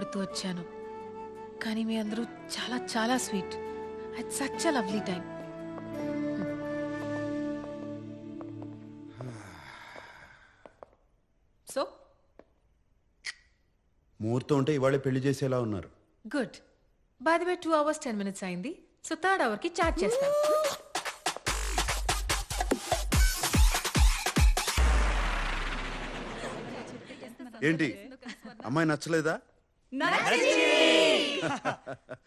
భయపడుతూ వచ్చాను. కానీ మీ అందరూ చాలా చాలా sweet. At such a lovely time so ముహూర్తం ఉంటే ఇవాళే పెళ్ళి చేసేలా ఉన్నారు. Good by the way two hours ten minutes అయింది. సో థర్డ్ అవర్కి చాట్ చేస్తాను ఏంటి? అమ్మాయి నచ్చలేదా?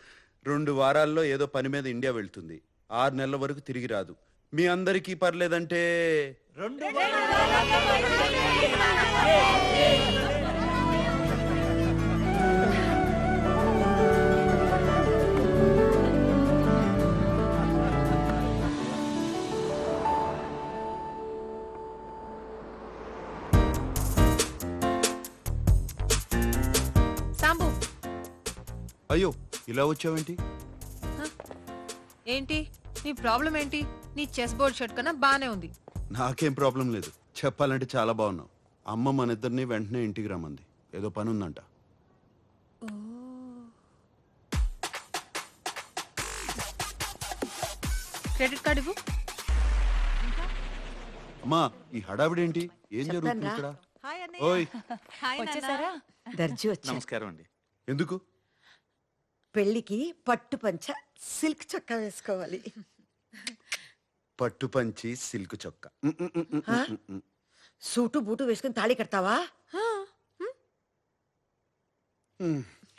రెండు వారాల్లో ఏదో పని మీద ఇండియా వెళ్తుంది. ఆరు నెలల వరకు తిరిగి రాదు. మీ అందరికీ పర్లేదంటే? సాంబు ఇలా వచ్చావేంటి? ఏంటి? నీ ప్రాబ్లం ఏంటి? నీ చెస్ బోర్డ్ షర్ట్ కన్నా బానే ఉంది. నాకేం ప్రాబ్లం లేదు. చెప్పాలంటే చాలా బాగున్నావు. అమ్మ మన ఇద్దరిని వెంటనే ఇంటికి రమ్మంది. ఏదో పని ఉందంట క్రెడిట్ కార్డ్ ఇవ్వు. అమ్మా ఈ హడావిడేంటి? ఏం జరుగుతుంది ఇక్కడ? ఓయ్. వచ్చేసారా? దర్జీ వచ్చా. నమస్కారం అండి. ఎందుకు? పెళ్ళికి పట్టు పంచ సిల్క్ చొక్కా వేసుకోవాలి. పట్టు పంచి సిల్క్ చొక్క. సూటు బూటు వేసుకుని తాళి కడతావా?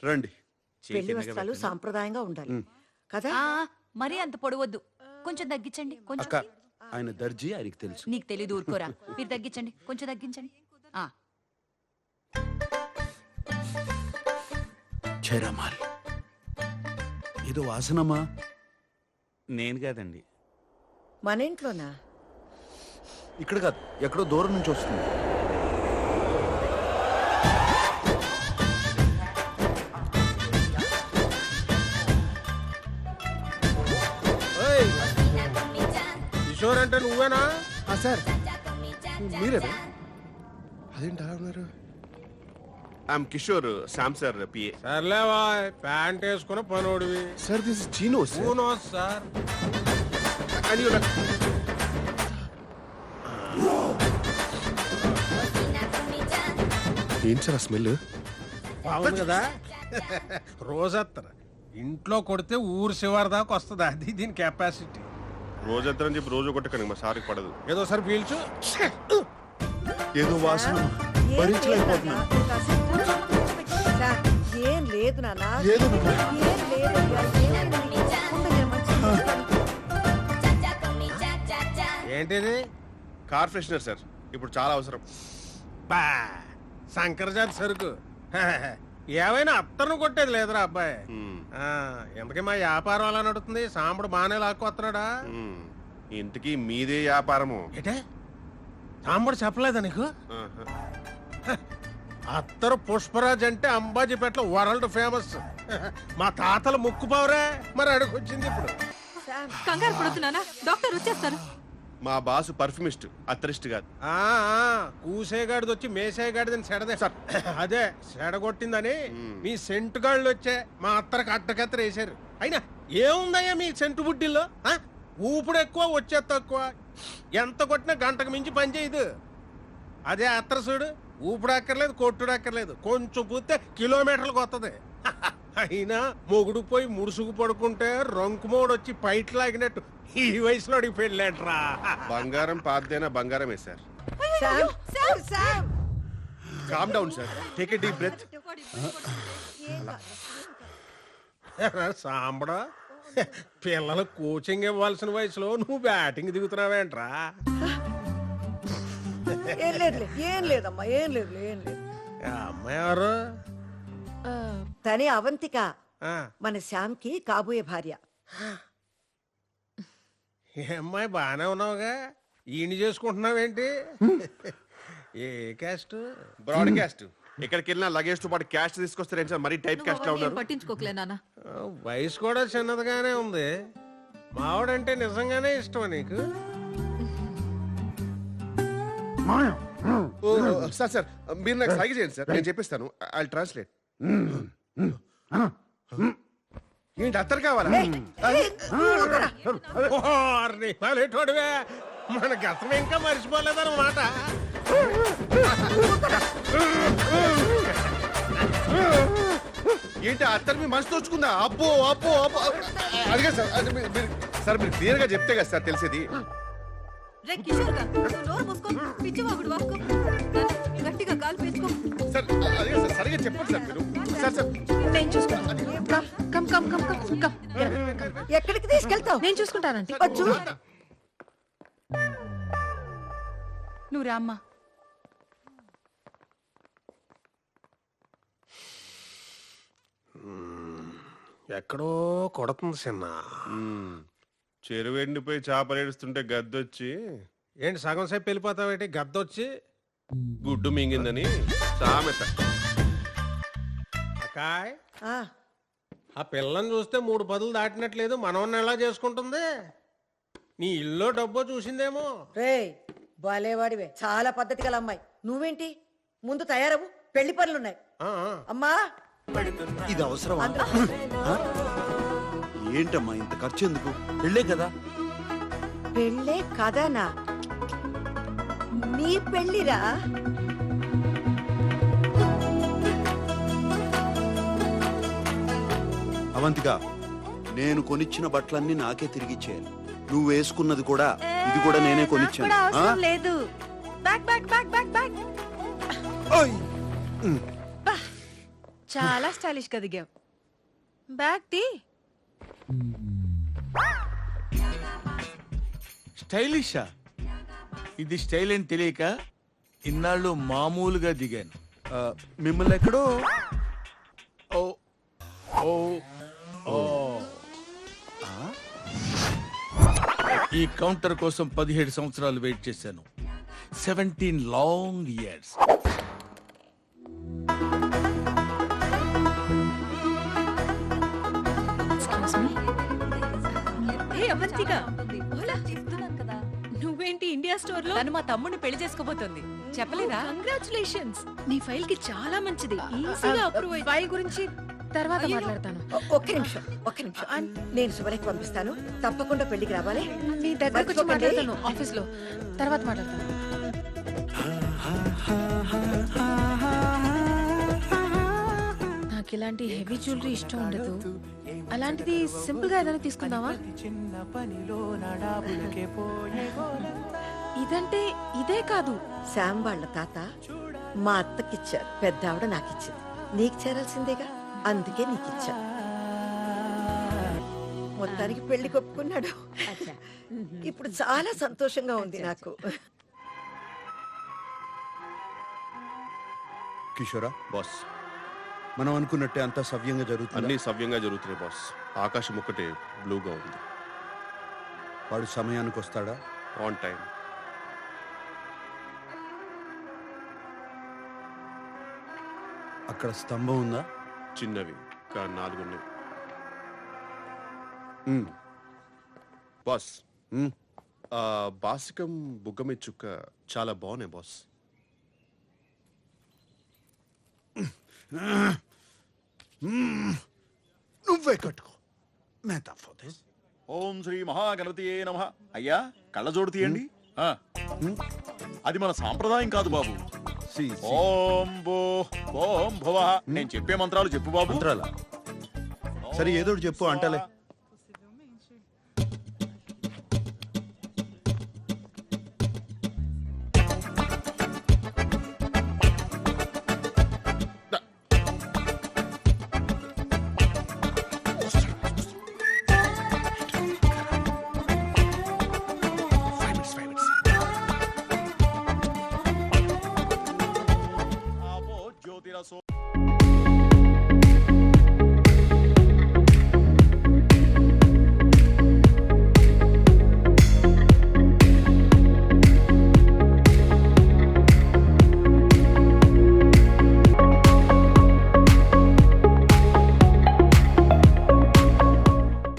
రండి. పెళ్ళి వస్త్రాలు సాంప్రదాయంగా ఉండాలి. కదా? మరీ అంత పొడవద్దు. కొంచెం తగ్గించండి కొంచెం. అక్క ఆయన దర్జీ ఆయనకి తెలుసు. నీకు తెలీదు ఊరుకోరా. మీరు తగ్గించండి కొంచెం తగ్గించండి. ఆ. చైరామాల్. ఏదో వాసనమ్మా? నేను కాదండి. మన ఇంట్లోనా? ఇక్కడ కాదు ఎక్కడో దూరం నుంచి వస్తుంది! కిషోర్ అంటే నువ్వేనా? సార్. మీరేనా? అదేంటి అలా ఉన్నారు? I'm Kishore Sam sir PA సర్లేవా pant వేసుకున్న పనోడివి. సార్ దిస్ చీనో సార్. ఊనో సార్. ఏంటి సార్ ఆ స్మెల్? బాగుంది కదా. రోజత్తర ఇంట్లో కొడితే ఊరు శివారి దాకా వస్తుంది? అది దీని కెపాసిటీ రోజంతా చెప్పి రోజు కొట్టకండి మా సార్కి పడదు. ఏదో సార్ పీల్చు. ఏదో వాసన. ఏం భరించలేకపోతున్నా లేదు నాన్న. కాసేపు కూర్చో, కూర్చోబెట్టు. సార్, ఏం లేదు నాన్న ఏం. ఏంటిది కార్ ఫ్రెషనర్ సార్ ఇప్పుడు చాలా అవసరం బా శంకరజాతి సరుకు ఏమైనా అత్తను కొట్టేది లేదురా అబ్బాయి. ఆ, ఎంతకీ మా వ్యాపారం అలా నడుతుంది సాంబడు బాగానే లాక్కొస్తున్నాడా మ్మ్. ఇంతకీ మీదే వ్యాపారము ఏటే సాంబడు చెప్పలేదా నీకు ఆహా. అత్తరు పుష్పరాజ్ అంటే అంబాజీపేటలో వరల్డ్ ఫేమస్. మా తాతల ముక్కుపోవరే మరి అడుగొచ్చింది ఇప్పుడు. కంగారు పడుతున్నానా డాక్టర్ వచ్చేస్తారు. మా బాసు పర్ఫ్యూమిస్ట్ అత్తరిస్ట్ కాదు ఆ ఆ, కూసేగాడిది వచ్చి మేసేగాడిదని సెడదే. సార్. అదే సెడగొట్టిందని మీ సెంటు గాళ్ళు వచ్చే మా అత్తరికి అట్టకత్తర వేశారు అయినా ఏముందయ్యా మీ సెంటు బుడ్డిల్లో? ఆ? ఊపుడు ఎక్కువ వచ్చే తక్కువ. ఎంత కొట్టినా గంటకు మించి పని చేయదు అదే అత్తర చూడు. ఊపుడు అక్కర్లేదు కొట్టుడు అక్కర్లేదు కొంచెం పూస్తే కిలోమీటర్లకు వస్తుంది అయినా మొగుడు పోయి ముడుసుకు పడుకుంటే రంకుమోడు వచ్చి పైట్ లాగినట్టు ఈ వయసులో అడిగి పెళ్ళాట్రా బంగారం పాతదైనా బంగారమే sir. Calm down sir take a deep breath సాంబడా? పిల్లలకు కోచింగ్ ఇవ్వాల్సిన వయసులో నువ్వు బ్యాటింగ్ దిగుతున్నావేంట్రా? ఏం లేదులే ఏం లేదమ్మా ఏం లేదు ఏం లేదు. ఆ అమ్మాయి ఎవరు? తనే అవంతిక ఆ, మన శ్యామ్కి కాబోయే భార్య. ఈ అమ్మాయి బాగానే ఉన్నావుగా ఈయన చేసుకుంటున్నావేంటి ఏ క్యాస్ట్ బ్రాడ్కాస్ట్. ఎక్కడికి వెళ్ళినా లగేజ్తో పాటు క్యాష్ తీసుకొస్తారేంటి సార్? మరీ టైప్ క్యాస్ట్ లా ఉన్నారు. పట్టించుకోకలే నాన్న. వయసు కూడా చిన్నదిగానే ఉంది. మావాడంటే నిజంగానే ఇష్టమా నీకు? ఓ, సార్ సార్ మీరు నాకు సైగ చేయండి సార్ నేను చెప్పిస్తాను ఐ ట్రాన్స్లేట్. ఏంటి అత్తరు కావాలా? ఓర్ని పల్లెటూడివే మన గతం ఇంకా మర్చిపోలేదన్నమాట. ఏంటి అత్తరు మీ మనసు తోచుకుందా అబ్బో అబ్బో అబ్బో. అదిగా సార్ అది మీరు- మీరు- సార్ మీరు క్లియర్గా చెప్తే కదా సార్ తెలిసేది. రే కిషోర్గా, నువ్వు నోరు మూసుకో. పిచ్చివాగుడు వాక్కో. గట్టిగా సార్ అదిగా సార్ సరిగా చెప్పండి సార్ మీరు. Sir sir. నేను చూసుకుంటాను. Come come come come come come. ఎక్కడికి తీసుకెళ్తావు? నేను చూసుకుంటానంటే వచ్చు నువ్వు రామ్మా ఎక్కడో కొడుతుంది చిన్న. చెరువు ఎండిపోయి చేపలు ఏడుస్తుంటే గద్దొచ్చి ఏంటి సగం సేపు వెళ్ళిపోతావేంటి? గద్దొచ్చి గుడ్డు మింగిందని సామెత ఆ, ఆ పిల్లని చూస్తే మూడు పదులు దాటినట్లేదు మనవన్ని ఎలా చేసుకుంటుంది? నీ ఇల్లు డబ్బో చూసిందేమో. రేయ్ బాలేవాడివే చాలా పద్ధతి గల అమ్మాయి. నువ్వేంటి? ముందు తయారవు పెళ్ళి పనులున్నాయి. ఆ, ఆ. అమ్మా! ఇది అవసరమా? అందరూ- ఏంటమ్మా ఇంత ఖర్చు ఎందుకు? వెళ్ళే కదా? పెళ్ళే కదనా నీ పెళ్ళిరా? అవంతిక నేను కొనిచ్చిన బట్టలన్నీ నాకే తిరిగిచ్చేయాలి నువ్వు వేసుకున్నది కూడా ఇది కూడా నేనే కొనిచ్చాను. ఆ? లేదు. Back back back back back ఓయ్! చాలా స్టైలిష్గా దిగావు. బ్యాక్ టీ స్టైలిషా? ఇది స్టైల్ అని తెలియక ఇన్నాళ్ళు మామూలుగా దిగాను. ఆ, మిమ్మల్ని ఎక్కడో ఓ ఓ ఓ. ఈ కౌంటర్ కోసం పదిహేడు సంవత్సరాలు వెయిట్ చేశాను. సెవెంటీన్ లాంగ్ ఇయర్స్ నువ్వేంటి ఇండియా స్టోర్లో మా తమ్ముడిని పెళ్ళి చేసుకోబోతోంది. చెప్పలేదా? కంగ్రాచులేషన్స్ నీ ఫైల్కి చాలా మంచిది. ఈజీగా అప్రూవ్ ఫైల్ గురించి తర్వాత మాట్లాడతాను. ఒక్క నిమిషం ఒక్క నిమిషం. నేను శుభ్రకి పంపిస్తాను. తప్పకుండా పెళ్ళికి రావాలి. మీ దగ్గరకు వచ్చి. మాట్లాడతాను ఆఫీస్లో తర్వాత మాట్లాడతాను. నాకు ఇలాంటి హెవీ జ్యువెలరీ ఇష్టం ఉండదు. అలాంటిది సింపుల్గా ఏదైనా తీసుకుందామా? ఇదంటే ఇదే కాదు. శామ్ వాళ్ళ తాత మా అత్తకిచ్చారు. పెద్ద ఆవిడ నాకిచ్చింది. నీకు చేరాల్సిందేగా? అందుకే నీకు ఇచ్చా మొత్తానికి పెళ్ళి కొప్పుకున్నాడు. ఇప్పుడు చాలా సంతోషంగా ఉంది నాకు. కిషోరా బాస్. మనం అనుకున్నట్టే అంతా సవ్యంగా జరుగుతుంది? అన్ని సవ్యంగా జరుగుతున్నాయి బాస్ ఆకాశం ఒక్కటే బ్లూగా ఉంది. వాడు సమయానికి వస్తాడా? ఆన్ టైం అక్కడ స్తంభం ఉందా? చిన్నవి కానీ నాలుగు ఉన్నాయి. Um, boss um. ఆ బాసికం బుగ్గమి చుక్క చాలా బాగున్నాయి బాస్ నువ్వే కట్టుకో. మేతా ఫర్ దిస్ ఓం శ్రీ మహాగణపతియే నమ. అయ్యా కళ్ళజోడు తీయండి. ఆ. అది మన సాంప్రదాయం కాదు బాబు. సి ఓం భూ ఓం భువ. నేను చెప్పే మంత్రాలు చెప్పు బాబు. మంత్రాల? సరే ఏదో ఒకటి చెప్పు అంటలే.